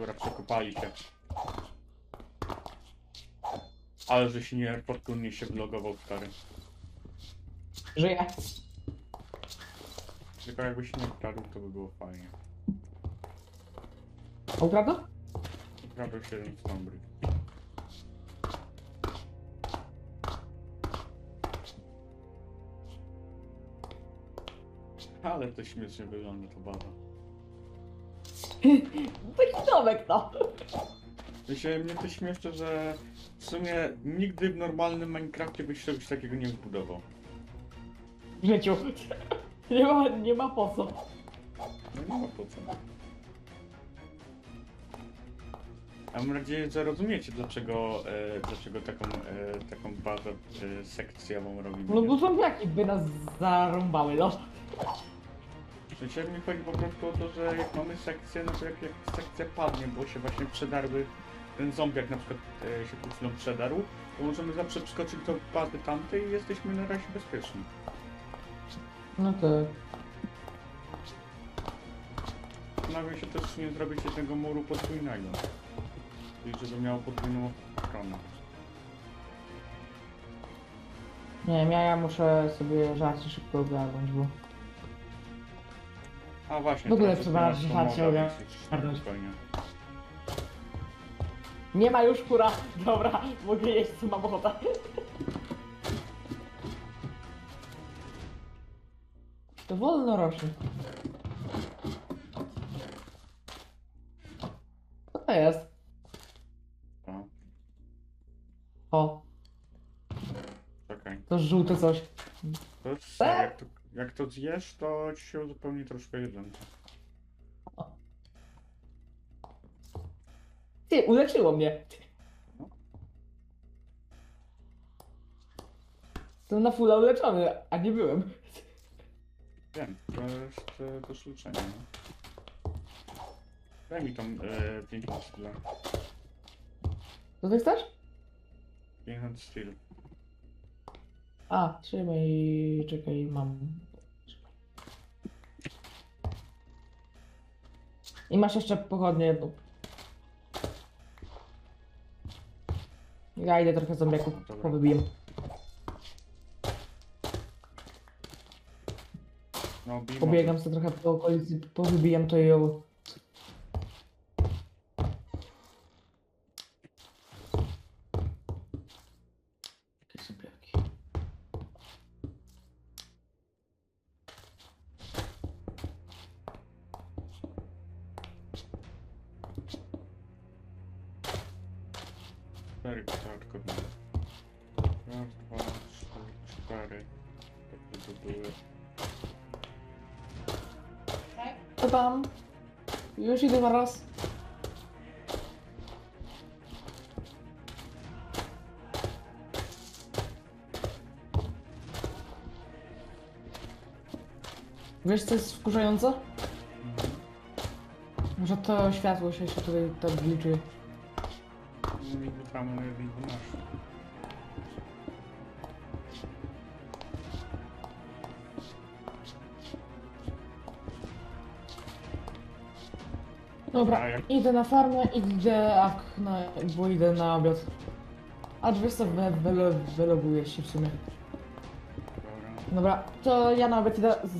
Dobra, przekopali się. Ale że się nie fortunnie się vlogował stary. Żyję. Tylko jakby się nie wkradł, to by było fajnie. Ukradł? Się jeden Stonebridge. Ale to śmiesznie wygląda to baza. Taki domek no. Myślę, mnie to śmieszy, że w sumie nigdy w normalnym Minecrafcie byś czegoś takiego nie zbudował. W życiu. Nie ma, nie ma po co. No nie ma po co. A mam nadzieję, że rozumiecie, dlaczego, e, dlaczego taką, e, taką bazę e, sekcjową robimy. No bo zombiaki by nas zarąbały, no. Sensie mi chodzi po prostu o to, że jak mamy sekcję, no to jak, jak sekcja padnie, bo się właśnie przedarły, ten zombiak na przykład e, się tu chwilą przedarł, to możemy zawsze przeskoczyć do bazy tamtej i jesteśmy na razie bezpieczni. No tak. Zastanawiam się też, czy nie zrobić jednego muru podwójnego. I żeby miało podwójną ochronę. Nie wiem, ja, ja muszę sobie żarcie szybko ogarnąć, bo... A właśnie, W ogóle teraz trzeba jest żarcie moda, ogarnąć. więc jest Spokojnie. Nie ma już kura. Dobra, mogę jeść co mam ochotę. To wolno rośnie. Co to jest? To, O, czekaj. to żółte coś. To jest, jak, to, jak to zjesz, to ci się uzupełni troszkę jedzonka. Ty, uleczyło mnie. To na fulla uleczony, a nie byłem. Wiem, to jest e, do szleczenia, no. Daj mi tą e, piękną stylę. Co ty chcesz? Piękny styl. A, trzymaj, czekaj, mam. I masz jeszcze pochodnie jedną. Ja idę trochę zombiaków Dobra. powybiję. No, Pobiegam sobie trochę po okolicy, powybijam to i To były. Co tam? Już idę zaraz. Wiesz co jest wkurzające? Mhm. Że to światło się, tutaj tak liczy. I wytramy Dobra, A jak- idę na farmę, idę, ak, na, bo idę na obiad. A wiesz co, we, welo, wyloguję się w sumie. Dobra. Dobra, to ja na obiad idę z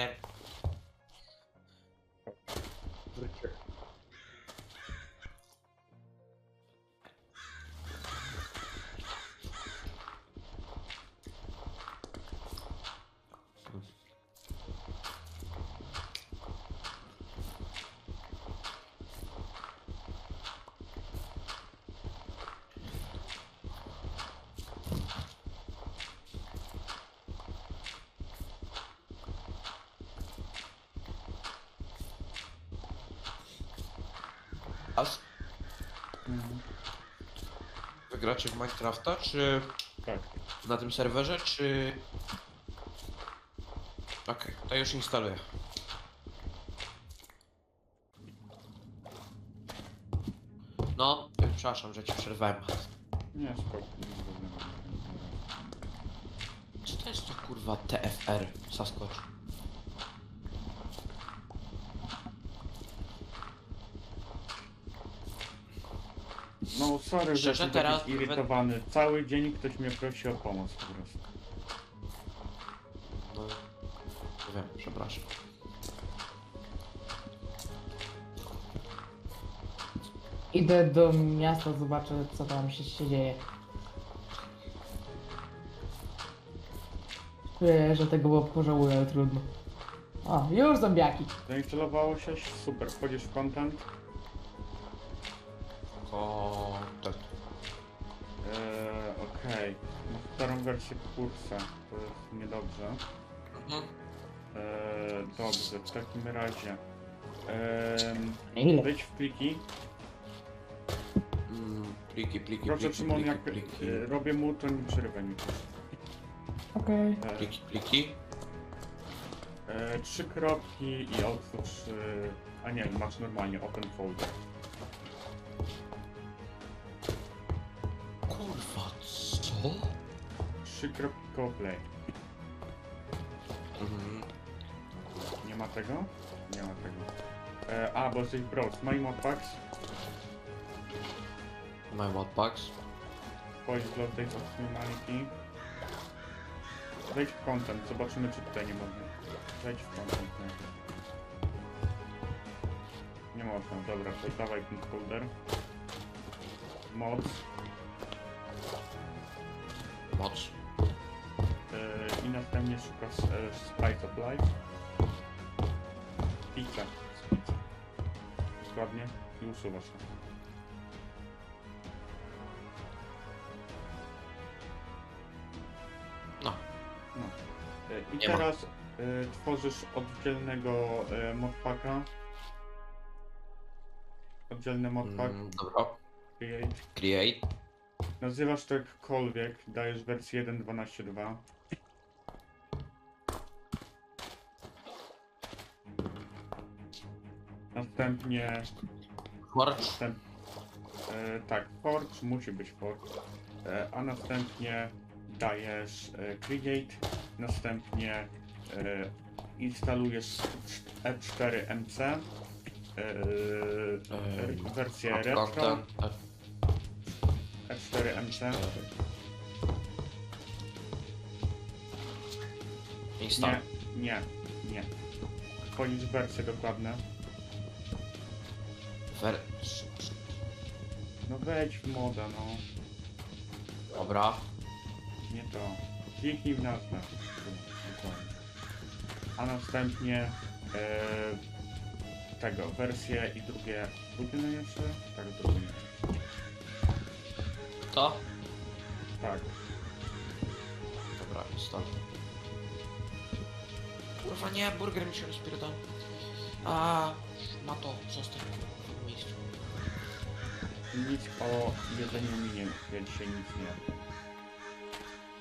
sklepu. Nie. As, Mhm. wygracie w Minecrafta, czy Tak. na tym serwerze, czy... Okej, to już instaluję. No, y, przepraszam, że ci przerwałem. Nie, spoko. nie problemu. Co to jest to kurwa TFR, Sasquatch? No sorry, że Szczerze, jestem teraz- taki irytowany. Cały dzień ktoś mnie prosi o pomoc po prostu. No, nie wiem, przepraszam. Idę do miasta, zobaczę co tam się, się dzieje. Czuję, że tego było pożałuję, ale trudno. O, już zombiaki. Zainstalowało się, super, wchodzisz w content. O, tak. Eee, Okej, masz starą wersję kursa, to jest niedobrze. Mhm. Eee, dobrze, w takim razie. Eee, Ile? wejdź w pliki. Mm, pliki, pliki, Proszę pliki, Szymon, pliki, jak pliki, e, robię mu, to nie przerywaj mi proszę. Okej. Eee, pliki, pliki. e, trzy kropki i otwórz... E, a nie, masz normalnie open folder. Trzy kropki koło play. Mhm. Nie ma tego? Nie ma tego. E, a, bo jesteś browse. My modpacks. My modpacks. Wchodź w Love Days of Humanity. Wejdź w content, zobaczymy czy tutaj nie można. Wejdź w content. Nie, nie można, dobra, to dawaj ten folder. Mods. Moc. Szukasz e, Spice of Life. Pizza. Pizza. Dokładnie. I usuwasz to. No. No. E, I Nie ma. teraz e, tworzysz oddzielnego e, modpacka. Oddzielny modpack. Mm, dobra. Create. Create. Nazywasz to jakkolwiek, dajesz wersję 1.12.2. Następnie, Forge. następ, e, tak, forge, musi być forge, e, a następnie dajesz e, create, następnie e, instalujesz E4MC, e, Ehm, wersję retro, e, E4MC. e, Install. Nie, nie, nie. W wersje dokładne. Ver... No wejdź w moda, no. Dobra. Nie to. Kliknij w nazwę. Dokładnie. A następnie e, tego, wersję i drugie. Drugie najlepsze? Tak, drugie. To? Tak. Dobra, install. Kurwa nie, burger mi się rozpierdol. A, ma to, zostań. Nic o jedzeniu mi nie ja dzisiaj nic nie.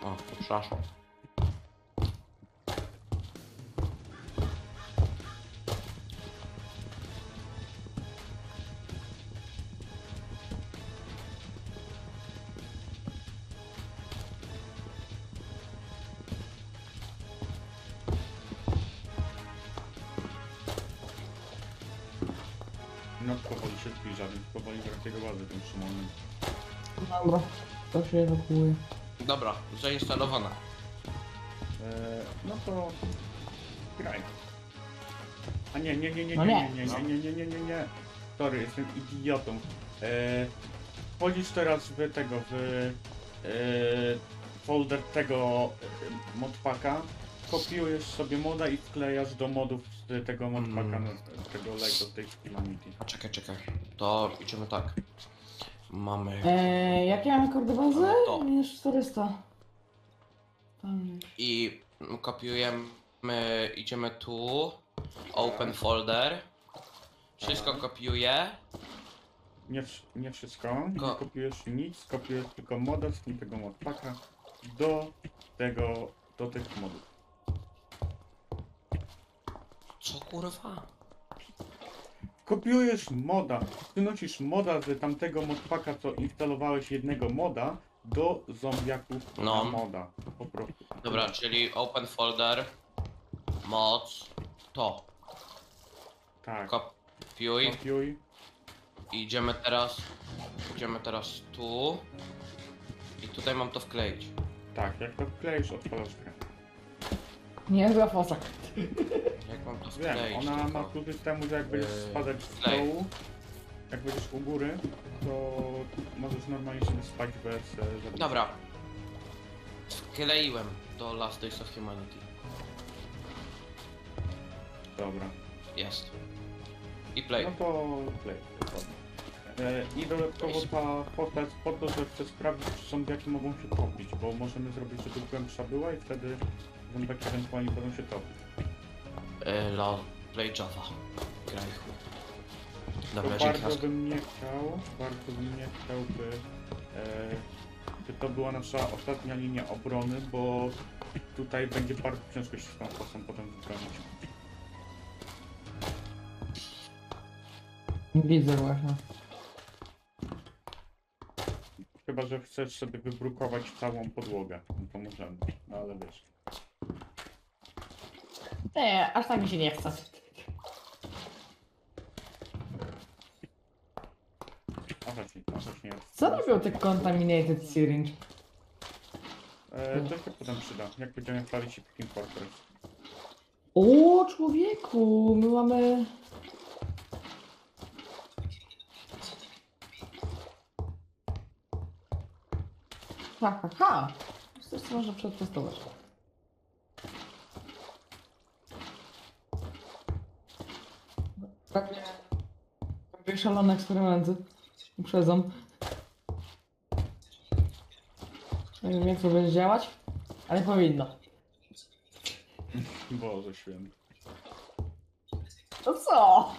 O, to przepraszam. Powoli się zbliża, więc powoli wracaj do bazy tym Szymonem. Dobra, to się ewakuuje. Dobra, zainstalowana. E, no to graj. A nie, nie, nie, nie, No nie, nie. nie, nie, nie, nie, nie, nie, nie. Sorry, jestem idiotą. E, wchodzisz teraz w tego, w e, folder tego e, modpacka, kopiujesz sobie moda i wklejasz do modów z tego modpacka, Mm. tego Light of Day Calamity. A czekaj, czekaj. To idziemy tak. Mamy... Eee, jakie mamy kordy bazy? To. Minus 400. Tam. I kopiujemy, idziemy tu, open folder, wszystko Tak. kopiuję, Nie, wsz- nie wszystko, nie Ko- kopiujesz nic, kopiujesz tylko moda z tego modpacka do tego, do tych modów. Co kurwa? Kopiujesz moda, przynosisz moda z tamtego modpacka, co instalowałeś jednego moda, do zombiaków No. na moda. Po prostu. Dobra, czyli open folder, moc, to, Tak. kopiuj, Kopiuj. i idziemy teraz, idziemy teraz tu, i tutaj mam to wkleić. Tak, jak to wkleisz, odpalasz grę. Niezła fosa. Jak mam to Wiem, ona ma tylko? tu systemu, że jak będziesz Eee, spadać z dołu, jak będziesz u góry, to możesz normalnie sobie spać bez e, żadnych- Dobra. Wkleiłem do Last Days of Humanity. Dobra. Jest. I play. No to play, dokładnie. E, I dodatkowo ta postać po to, że chcę sprawdzić, czy zombiaki mogą się topić, bo możemy zrobić, żeby głębsza była i wtedy zombiaki ewentualnie będą się topić. Y, lol. Play Java. Graj chuj. To Dobra, dzięki bardzo bym nie chciał, bardzo bym nie chciał, by, e, by to była nasza ostatnia linia obrony, bo tutaj będzie bardzo ciężko się z tą postą potem wybronić. Widzę właśnie. Chyba, że chcesz sobie wybrukować całą podłogę, no to możemy, no ale wiesz. Nie, aż tak mi się nie chce. Co robią te contaminated syringe? E, to się potem przyda, jak będziemy palić Team Fortress. O człowieku, my mamy... Ha, ha, ha. Coś, co można przetestować. Szalone eksperymenty. Uprzedzam. Nie wiem jak to będzie działać, ale powinno. Boże święty. To co?